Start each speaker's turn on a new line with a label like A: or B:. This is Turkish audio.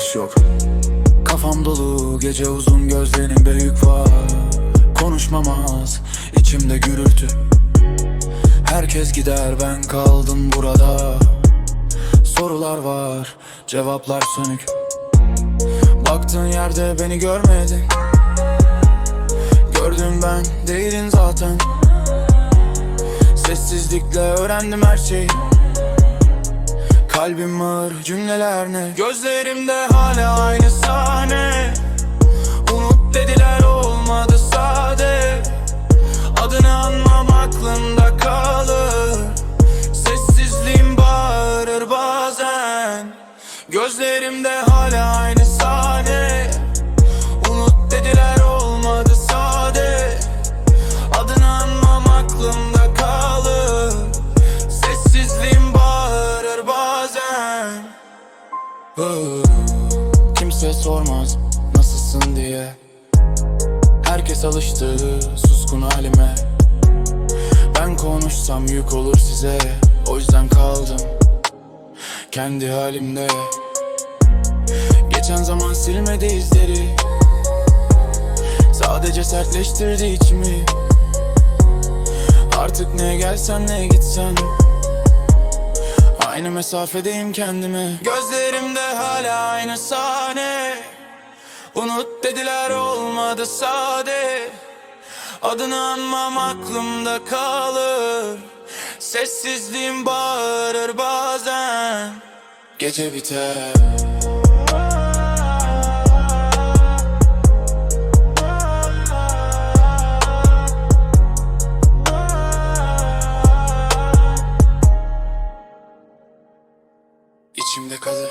A: boş yok. Kafam dolu gece uzun gözlerinde yük var. Konuşmam az içimde gürültü. Herkes gider ben kaldım burada. Sorular var cevaplar sönük. Baktığın yerde beni görmedin. Gördüm ben değilin zaten. Sessizlikle öğrendim her şeyi Kalbim ağır cümleler ne? Gözlerimde hala aynı sahne. Unut dediler olmadı sade. Adını anmam aklımda kalır. Sessizliğim bağırır bazen. Gözlerimde hala aynı Kimse sormaz nasılsın diye. Herkes alıştı suskun halime. Ben konuşsam yük olur size. O yüzden kaldım kendi halimde. Geçen zaman silmedi izleri. Sadece sertleştirdi içimi. Artık ne gelsen ne gitsen. Aynı mesafedeyim kendime Gözlerimde hala aynı sahne. Unut dediler olmadı sade. Adını anmam aklımda kalır. Sessizliğim bağırır bazen. Gece biter İçimde kalır